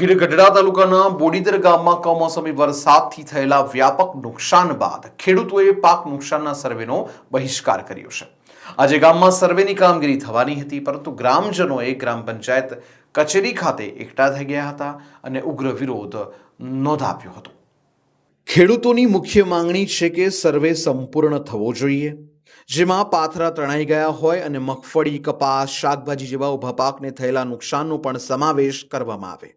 ગીર ગઢડા તાલુકાના બોડીદર ગામમાં કમોસમી વરસાદથી થયેલા વ્યાપક નુકસાન બાદ ખેડૂતોએ પાક નુકસાનના સર્વેનો બહિષ્કાર કર્યો છે. આજે ગામમાં સર્વેની કામગીરી થવાની હતી, પરંતુ ગ્રામજનોએ ગ્રામ પંચાયત કચેરી ખાતે એકઠા થઈ ગયા હતા અને ઉગ્ર વિરોધ નોંધાવ્યો હતો. ખેડૂતોની મુખ્ય માંગણી છે કે સર્વે સંપૂર્ણ થવો જોઈએ. જેમાં પાથરા તણાઈ ગયા હોય અને મગફળી, કપાસ, શાકભાજી જેવા ઊભા પાકને થયેલા નુકસાનનો પણ સમાવેશ કરવામાં આવે.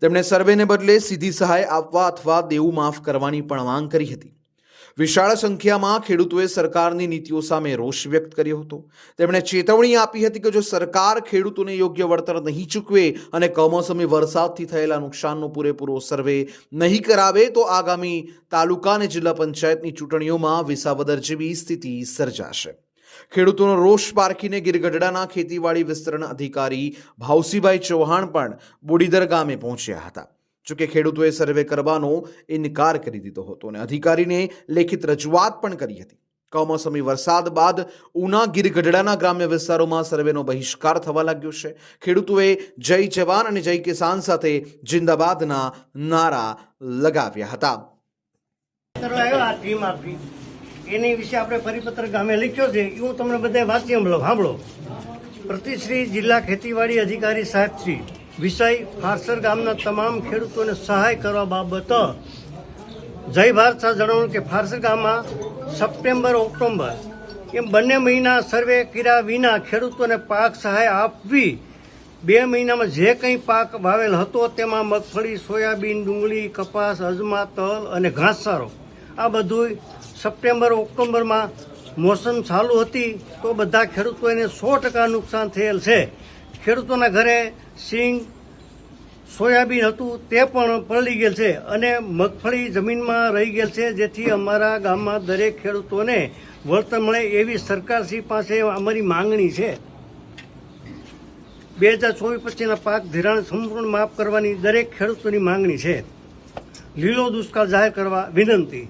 તેમણે સર્વેને બદલે સીધી સહાય આપવા અથવા દેવું માફ કરવાની પણ માંગ કરી હતી. વિશાળ સંખ્યામાં ખેડૂતોએ સરકારની નીતિઓ સામે રોષ વ્યક્ત કર્યો હતો. તેમણે ચેતવણી આપી હતી કે જો સરકાર ખેડૂતોને યોગ્ય વળતર નહીં ચૂકવે અને કમોસમી વરસાદથી થયેલા નુકસાનનો પૂરેપૂરો સર્વે નહીં કરાવે, તો આગામી તાલુકા અને જિલ્લા પંચાયતની ચૂંટણીઓમાં વિસાવદર જેવી સ્થિતિ સર્જાશે. ખેડૂતોનો રોષ પારખીને ગીરગઢડાના ખેતીવાડી વિસ્તરણ અધિકારી ભાવસીભાઈ ચૌહાણ પણ બોડીદર ગામે પહોંચ્યા હતા. જોકે ખેડૂતોએ સર્વે કરવાનો ઇનકાર કરી દીધો હતો અને અધિકારીને લેખિત રજૂઆત પણ કરી હતી. કમોસમી વરસાદ બાદ ઉના ગીરગઢડાના ગ્રામ્ય વિસ્તારોમાં સર્વેનો બહિષ્કાર થવા લાગ્યો છે. ખેડૂતોએ જય જવાન અને જય કિસાન સાથે જિંદાબાદના નારા લગાવ્યા હતા. એની વિશે આપણે પરિપત્ર ગામે લખ્યો છે. હું તમને બધા વાંચી સાંભળો. પ્રતિશ્રી જિલ્લા ખેતીવાડી અધિકારી સાહેબ શ્રી વિષય ફારસર ગામના તમામ ખેડૂતોને સહાય કરવા બાબત જય ભારત શાહ જણાવ્યું કે ફારસર ગામમાં સપ્ટેમ્બર ઓક્ટોબર એમ બંને મહિના સર્વે કર્યા વિના ખેડૂતોને પાક સહાય આપવી બે મહિનામાં જે કંઈ પાક વાવેલ હતો તેમાં મગફળી, સોયાબીન, ડુંગળી, કપાસ, અજમા, તલ અને ઘાસચારો. આ બધું સપ્ટેમ્બર ઓક્ટોબરમાં મોસમ ચાલુ હતી તો બધા ખેડૂતોને સો ટકા નુકસાન થયેલ છે. ખેડૂતોના ઘરે સિંગ, સોયાબીન હતું, તે પણ પલળી ગયેલ છે અને મગફળી જમીનમાં રહી ગયેલ છે, જેથી અમારા ગામમાં દરેક ખેડૂતોને વળતર મળે એવી સરકારશ્રી પાસે અમારી માંગણી છે. બે હજાર ચોવીસ પછીના પાક ધિરાણ સંપૂર્ણ માફ કરવાની દરેક ખેડૂતોની માંગણી છે. લીલો દુષ્કાળ જાહેર કરવા વિનંતી.